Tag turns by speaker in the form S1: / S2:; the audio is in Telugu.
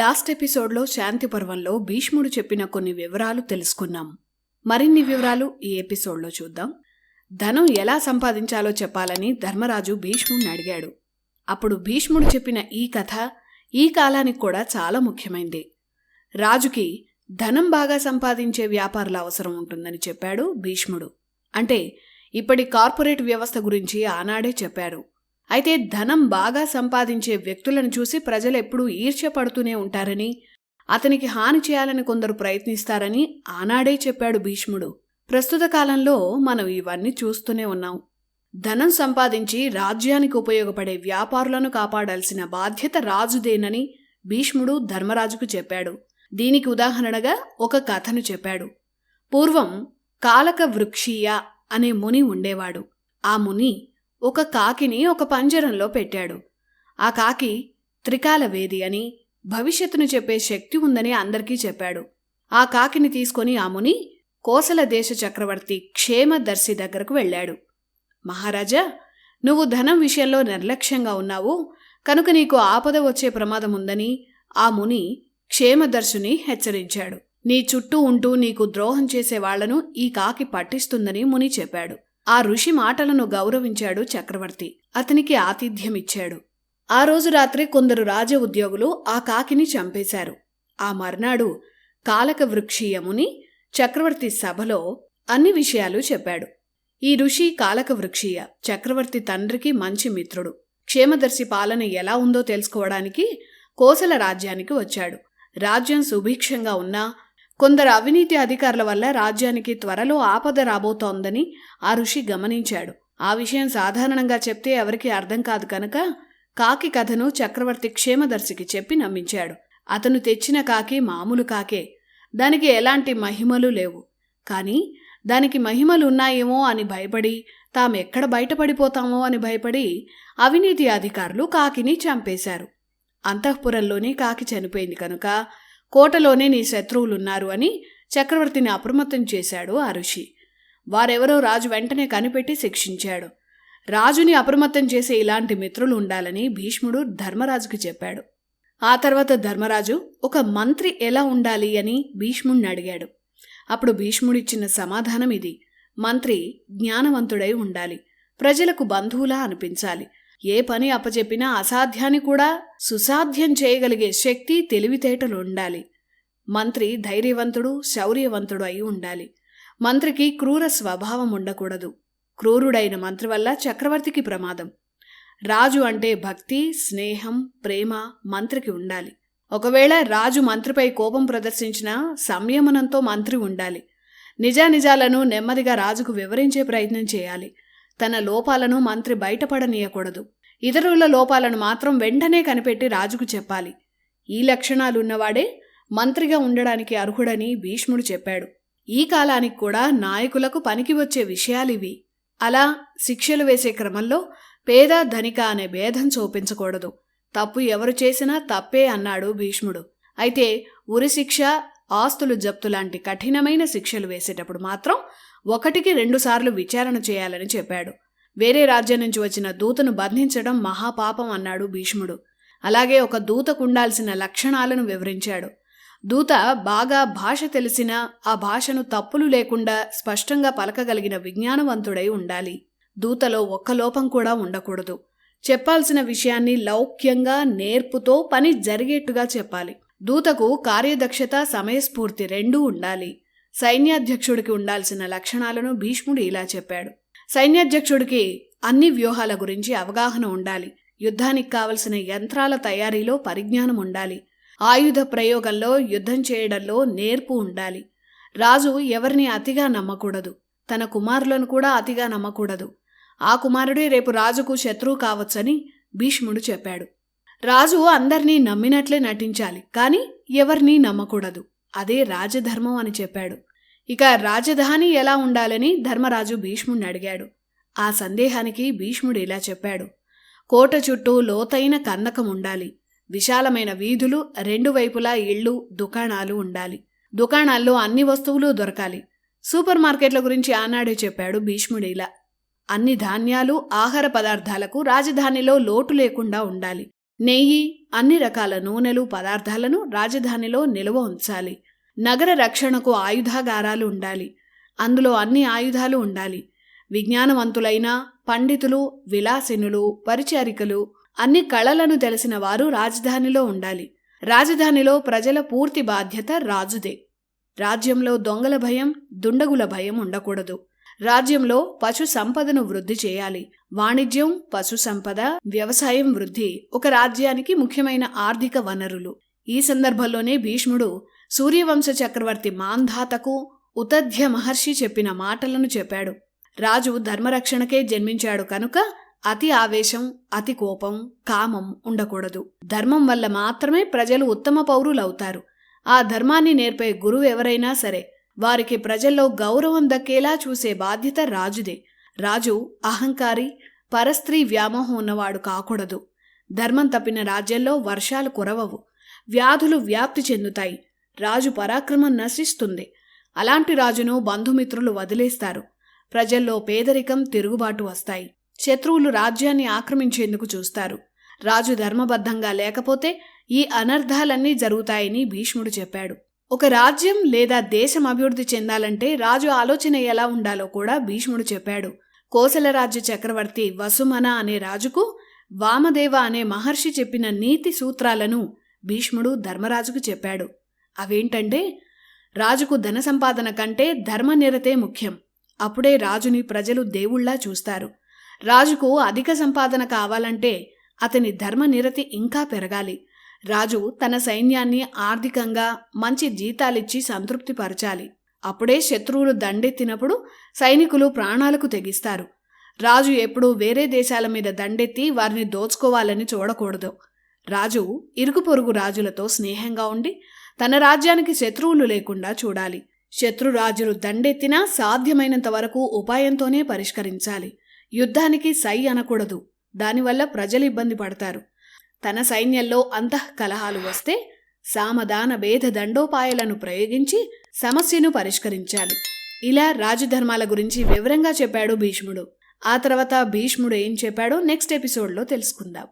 S1: లాస్ట్ ఎపిసోడ్లో శాంతి పర్వంలో భీష్ముడు చెప్పిన కొన్ని వివరాలు తెలుసుకున్నాం. మరిన్ని వివరాలు ఈ ఎపిసోడ్లో చూద్దాం. ధనం ఎలా సంపాదించాలో చెప్పాలని ధర్మరాజు భీష్ముడిని అడిగాడు. అప్పుడు భీష్ముడు చెప్పిన ఈ కథ ఈ కాలానికి కూడా చాలా ముఖ్యమైంది. రాజుకి ధనం బాగా సంపాదించే వ్యాపారుల అవసరం ఉంటుందని చెప్పాడు భీష్ముడు. అంటే ఇప్పటి కార్పొరేట్ వ్యవస్థ గురించి ఆనాడే చెప్పారు. అయితే ధనం బాగా సంపాదించే వ్యక్తులను చూసి ప్రజలు ఎప్పుడూ ఈర్ష్యపడుతూనే ఉంటారని అతనికి హాని చేయాలని కొందరు ప్రయత్నిస్తారని ఆనాడే చెప్పాడు భీష్ముడు. ప్రస్తుత కాలంలో మనం ఇవన్నీ చూస్తూనే ఉన్నాం. ధనం సంపాదించి రాజ్యానికి ఉపయోగపడే వ్యాపారులను కాపాడాల్సిన బాధ్యత రాజుదేనని భీష్ముడు ధర్మరాజుకు చెప్పాడు. దీనికి ఉదాహరణగా ఒక కథను చెప్పాడు. పూర్వం కాలక వృక్షీయ అనే ముని ఉండేవాడు. ఆ ముని ఒక కాకిని ఒక పంజరంలో పెట్టాడు. ఆ కాకి త్రికాల వేది అని భవిష్యత్తును చెప్పే శక్తి ఉందని అందరికీ చెప్పాడు. ఆ కాకిని తీసుకొని ఆ ముని కోసల దేశ చక్రవర్తి క్షేమదర్శి దగ్గరకు వెళ్ళాడు. మహారాజా నువ్వు ధనం విషయంలో నిర్లక్ష్యంగా ఉన్నావు. కనుక నీకు ఆపద వచ్చే ప్రమాదం ఉందని ఆ ముని క్షేమదర్శుని హెచ్చరించాడు. నీ చుట్టూ ఉంటూ నీకు ద్రోహం చేసే వాళ్ళను ఈ కాకి పట్టిస్తుందని ముని చెప్పాడు. ఆ ఋషి మాటలను గౌరవించాడు చక్రవర్తి. అతనికి ఆతిథ్యమిచ్చాడు ఆ రోజు రాత్రి కొందరు రాజ ఉద్యోగులు ఆ కాకిని చంపేశారు. ఆ మర్నాడు కాలక వృక్షీయముని చక్రవర్తి సభలో అన్ని విషయాలు చెప్పాడు. ఈ ఋషి కాలక వృక్షీయ చక్రవర్తి తండ్రికి మంచి మిత్రుడు. క్షేమదర్శి పాలన ఎలా ఉందో తెలుసుకోవడానికి కోసల రాజ్యానికి వచ్చాడు. రాజ్యం సుభిక్షంగా ఉన్నా కొందరు అవినీతి అధికారుల వల్ల రాజ్యానికి త్వరలో ఆపద రాబోతోందని ఆ ఋషి గమనించాడు. ఆ విషయం సాధారణంగా చెప్తే ఎవరికీ అర్థం కాదు కనుక కాకి కథను చక్రవర్తి క్షేమదర్శికి చెప్పి నమ్మించాడు. అతను తెచ్చిన కాకి మామూలు కాకే. దానికి ఎలాంటి మహిమలు లేవు. కానీ దానికి మహిమలు ఉన్నాయేమో అని భయపడి తామెక్కడ బయటపడిపోతామో అని భయపడి అవినీతి అధికారులు కాకిని చంపేశారు. అంతఃపురంలోనే కాకి చనిపోయింది కనుక కోటలోనే నీ శత్రువులున్నారు అని చక్రవర్తిని అప్రమత్తం చేశాడు ఆ ఋషి. వారెవరో రాజు వెంటనే కనిపెట్టి శిక్షించాడు. రాజుని అప్రమత్తం చేసే ఇలాంటి మిత్రులు ఉండాలని భీష్ముడు ధర్మరాజుకి చెప్పాడు. ఆ తర్వాత ధర్మరాజు ఒక మంత్రి ఎలా ఉండాలి? అని భీష్ముడిని అడిగాడు. అప్పుడు భీష్ముడిచ్చిన సమాధానం ఇది. మంత్రి జ్ఞానవంతుడై ఉండాలి. ప్రజలకు బంధువులా అనిపించాలి. ఏ పని అప్పచెప్పినా అసాధ్యాన్ని కూడా సుసాధ్యం చేయగలిగే శక్తి తెలివితేటలు ఉండాలి. మంత్రి ధైర్యవంతుడు శౌర్యవంతుడు అయి ఉండాలి. మంత్రికి క్రూర స్వభావం ఉండకూడదు. క్రూరుడైన మంత్రి వల్ల చక్రవర్తికి ప్రమాదం. రాజు అంటే భక్తి స్నేహం ప్రేమ మంత్రికి ఉండాలి. ఒకవేళ రాజు మంత్రిపై కోపం ప్రదర్శించినా సంయమనంతో మంత్రి ఉండాలి. నిజానిజాలను నెమ్మదిగా రాజుకు వివరించే ప్రయత్నం చేయాలి. తన లోపాలను మంత్రి బయటపడనీయకూడదు. ఇతరుల లోపాలను మాత్రం వెంటనే కనిపెట్టి రాజుకు చెప్పాలి. ఈ లక్షణాలున్నవాడే మంత్రిగా ఉండడానికి అర్హుడని భీష్ముడు చెప్పాడు. ఈ కాలానికి కూడా నాయకులకు పనికి వచ్చే విషయాలివి. అలా శిక్షలు వేసే క్రమంలో పేద ధనిక అనే భేదం చూపించకూడదు. తప్పు ఎవరు చేసినా తప్పే అన్నాడు భీష్ముడు. అయితే ఉరిశిక్ష ఆస్తులు జప్తు లాంటి కఠినమైన శిక్షలు వేసేటప్పుడు మాత్రం ఒకటికి రెండుసార్లు విచారణ చేయాలని చెప్పాడు. వేరే రాజ్యం నుంచి వచ్చిన దూతను బంధించడం మహాపాపం అన్నాడు భీష్ముడు. అలాగే ఒక దూతకు ఉండాల్సిన లక్షణాలను వివరించాడు. దూత బాగా భాష తెలిసిన ఆ భాషను తప్పులు లేకుండా స్పష్టంగా పలకగలిగిన విజ్ఞానవంతుడై ఉండాలి. దూతలో ఒక్క లోపం కూడా ఉండకూడదు. చెప్పాల్సిన విషయాన్ని లౌక్యంగా నేర్పుతో పని జరిగేట్టుగా చెప్పాలి. దూతకు కార్యదక్షత సమయస్ఫూర్తి రెండూ ఉండాలి. సైన్యాధ్యక్షుడికి ఉండాల్సిన లక్షణాలను భీష్ముడు ఇలా చెప్పాడు. సైన్యాధ్యక్షుడికి అన్ని వ్యూహాల గురించి అవగాహన ఉండాలి. యుద్ధానికి కావలసిన యంత్రాల తయారీలో పరిజ్ఞానం ఉండాలి. ఆయుధ ప్రయోగంలో యుద్ధం చేయడంలో నేర్పు ఉండాలి. రాజు ఎవరిని అతిగా నమ్మకూడదు. తన కుమారులను కూడా అతిగా నమ్మకూడదు. ఆ కుమారుడే రేపు రాజుకు శత్రువు కావచ్చని భీష్ముడు చెప్పాడు. రాజు అందరినీ నమ్మినట్లే నటించాలి కానీ ఎవరినీ నమ్మకూడదు. అదే రాజధర్మం అని చెప్పాడు. ఇక రాజధాని ఎలా ఉండాలని ధర్మరాజు భీష్ముడిని అడిగాడు. ఆ సందేహానికి భీష్ముడు ఇలా చెప్పాడు. కోట చుట్టూ లోతైన కందకం ఉండాలి. విశాలమైన వీధులు రెండు వైపులా ఇళ్ళు దుకాణాలు ఉండాలి. దుకాణాల్లో అన్ని వస్తువులు దొరకాలి. సూపర్ మార్కెట్ల గురించి ఆనాడే చెప్పాడు భీష్ముడు ఇలా. అన్ని ధాన్యాలు ఆహార పదార్థాలకు రాజధానిలో లోటు లేకుండా ఉండాలి. నెయ్యి అన్ని రకాల నూనెలు పదార్థాలను రాజధానిలో నిల్వ ఉంచాలి. నగర రక్షణకు ఆయుధాగారాలు ఉండాలి. అందులో అన్ని ఆయుధాలు ఉండాలి. విజ్ఞానవంతులైన పండితులు విలాసినులు పరిచారికలు అన్ని కళలను తెలిసిన వారు రాజధానిలో ఉండాలి. రాజధానిలో ప్రజల పూర్తి బాధ్యత రాజుదే. రాజ్యంలో దొంగల భయం దుండగుల భయం ఉండకూడదు. రాజ్యంలో పశు సంపదను వృద్ధి చేయాలి. వాణిజ్యం పశు సంపద వ్యవసాయం వృద్ధి ఒక రాజ్యానికి ముఖ్యమైన ఆర్థిక వనరులు. ఈ సందర్భంలోనే భీష్ముడు సూర్యవంశ చక్రవర్తి మాంధాతకు ఉతధ్య మహర్షి చెప్పిన మాటలను చెప్పాడు. రాజు ధర్మరక్షణకే జన్మించాడు కనుక అతి ఆవేశం అతి కోపం కామం ఉండకూడదు. ధర్మం వల్ల మాత్రమే ప్రజలు ఉత్తమ పౌరులవుతారు. ఆ ధర్మాన్ని నేర్పే గురువు ఎవరైనా సరే వారికి ప్రజల్లో గౌరవం దక్కేలా చూసే బాధ్యత రాజుదే. రాజు అహంకారి పరస్త్రీ వ్యామోహం ఉన్నవాడు కాకూడదు. ధర్మం తప్పిన రాజ్యంలో వర్షాలు కురవవు. వ్యాధులు వ్యాప్తి చెందుతాయి. రాజు పరాక్రమం నశిస్తుంది. అలాంటి రాజును బంధుమిత్రులు వదిలేస్తారు. ప్రజల్లో పేదరికం తిరుగుబాటు వస్తాయి. శత్రువులు రాజ్యాన్ని ఆక్రమించేందుకు చూస్తారు. రాజు ధర్మబద్ధంగా లేకపోతే ఈ అనర్థాలన్నీ జరుగుతాయని భీష్ముడు చెప్పాడు. ఒక రాజ్యం లేదా దేశం అభివృద్ధి చెందాలంటే రాజు ఆలోచన ఎలా ఉండాలో కూడా భీష్ముడు చెప్పాడు. కోసల రాజ్య చక్రవర్తి వసుమన అనే రాజుకు వామదేవ అనే మహర్షి చెప్పిన నీతి సూత్రాలను భీష్ముడు ధర్మరాజుకు చెప్పాడు. అవేంటంటే రాజుకు ధన సంపాదన కంటే ధర్మనిరతే ముఖ్యం. అప్పుడే రాజుని ప్రజలు దేవుళ్ళా చూస్తారు. రాజుకు అధిక సంపాదన కావాలంటే అతని ధర్మనిరతి ఇంకా పెరగాలి. రాజు తన సైన్యాన్ని ఆర్థికంగా మంచి జీతాలిచ్చి సంతృప్తిపరచాలి. అప్పుడే శత్రువులు దండెత్తినప్పుడు సైనికులు ప్రాణాలకు తెగిస్తారు. రాజు ఎప్పుడూ వేరే దేశాల మీద దండెత్తి వారిని దోచుకోవాలని చూడకూడదు. రాజు ఇరుగు పొరుగు రాజులతో స్నేహంగా ఉండి తన రాజ్యానికి శత్రువులు లేకుండా చూడాలి. శత్రురాజులు దండెత్తినా సాధ్యమైనంత వరకు ఉపాయంతోనే పరిష్కరించాలి. యుద్ధానికి సై అనకూడదు. దానివల్ల ప్రజలు ఇబ్బంది పడతారు. తన సైన్యంలో అంతః కలహాలు వస్తే సామదాన భేద దండోపాయాలను ప్రయోగించి సమస్యను పరిష్కరించాలి. ఇలా రాజధర్మాల గురించి వివరంగా చెప్పాడు భీష్ముడు. ఆ తర్వాత భీష్ముడు ఏం చెప్పాడో నెక్స్ట్ ఎపిసోడ్లో తెలుసుకుందాం.